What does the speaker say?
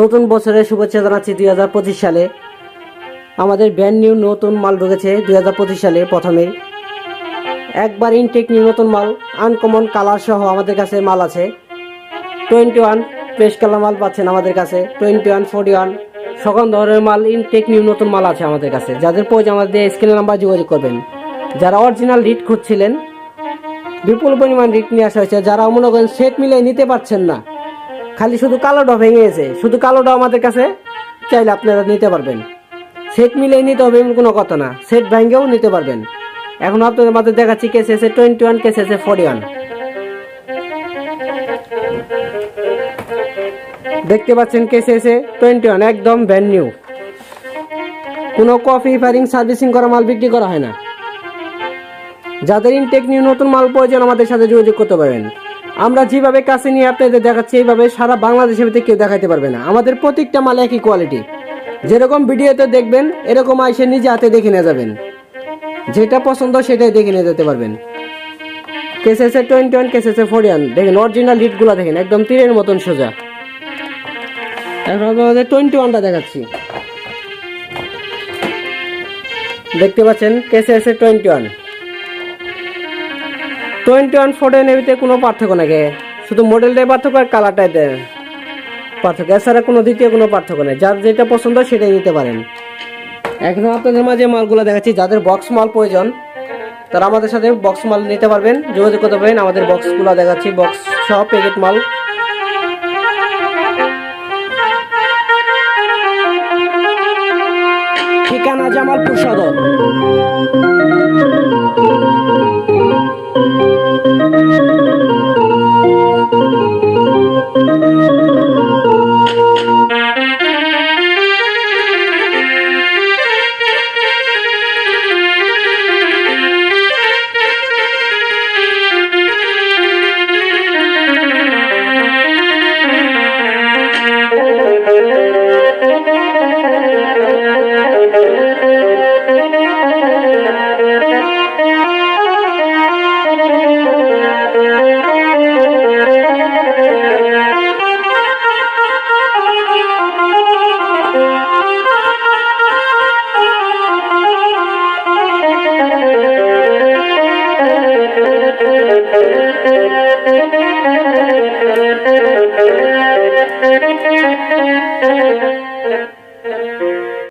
নতুন বছরের শুভেচ্ছা জানাচ্ছি দুই হাজার পঁচিশ সালে। আমাদের ব্র্যান্ড নিউ নতুন মাল ঢুকেছে দুই হাজার পঁচিশ সালে প্রথমে। একবার ইনটেক নিউ নতুন মাল আনকমন কালার সহ আমাদের কাছে মাল আছে। টোয়েন্টি ওয়ান ফ্রেশ কালার মাল পাচ্ছেন আমাদের কাছে। টোয়েন্টি ওয়ান ফোর্টি ওয়ান সকল ধরনের মাল ইনটেক নিউ নতুন মাল আছে আমাদের কাছে। যাদের প্রয়োজন আমাদের স্ক্রিন নাম্বার যোগাযোগ করবেন। যারা অরিজিনাল রিট খুঁজছিলেন, বিপুল পরিমাণ রিট নিয়ে আসা হয়েছে। যারা মনে করেন সেট মিলিয়ে নিতে পারছেন না, খালি শুধু কালোটা ভেঙে গেছে শুধু কালোটা আমাদের কাছে চাইলে আপনারা নিতে পারবেন। সেট মিলিয়ে নিতে হবে এমন কোনো কথা না। সেট ভেঙেও নিতে পারবেন। এখন আপনাদের মাঝে দেখাচ্ছি কেস এসে টোয়েন্টি ওয়ান কেস এসে ফোর্টি ওয়ান দেখতে পাচ্ছেন কেস এসে টোয়েন্টি ওয়ান একদম ব্র্যান্ড নিউ কোনো কফি ফায়ারিং সার্ভিসিং করা, মাল বিক্রি করা হয় না। যাদের ইনটেক নিয়ে নতুন মাল প্রয়োজন, আমাদের সাথে যোগাযোগ করতে পারবেন। আমরা যেভাবে কাছে নিয়ে আপনাদের দেখাচ্ছি, এইভাবে সারা বাংলাদেশের ভিতরে কেউ দেখাতে পারবে না। আমাদের প্রত্যেকটা মাল একই কোয়ালিটি যেরকম ভিডিওতে দেখবেন, এরকম আইসে নিজে হাতে দেখে নিয়ে যাবেন। যেটা পছন্দ সেটাই দেখে নিয়ে যেতে পারবেন। কেসেসে টোয়েন্টি ওয়ান কেসেসে ফোর্টি ওয়ান দেখেন অরিজিনাল লিডগুলো দেখেন, একদম তীরের মতন সোজা। এখন আপনাদের টোয়েন্টি ওয়ানটা দেখাচ্ছি। দেখতে পাচ্ছেন কেসেসে twenty one twenty one fourteen এবিতে কোনো পার্থক্য নাকি? শুধু মডেলটাই পার্থক্য আর কালারটাই পার্থক্য। এছাড়া কোনো দ্বিতীয় কোনো পার্থক্য নেই। যার যেটা পছন্দ সেটাই নিতে পারেন। এখন আপনাদের মাঝে মালগুলো দেখাচ্ছি। যাদের বক্স মাল প্রয়োজন, তারা আমাদের সাথে বক্স মাল নিতে পারবেন। যোগাযোগ করতে পারেন। আমাদের বক্সগুলো দেখাচ্ছি। বক্স সহ প্যাকেট মাল। ঠিকানা জামালপুর সদর। Thank you.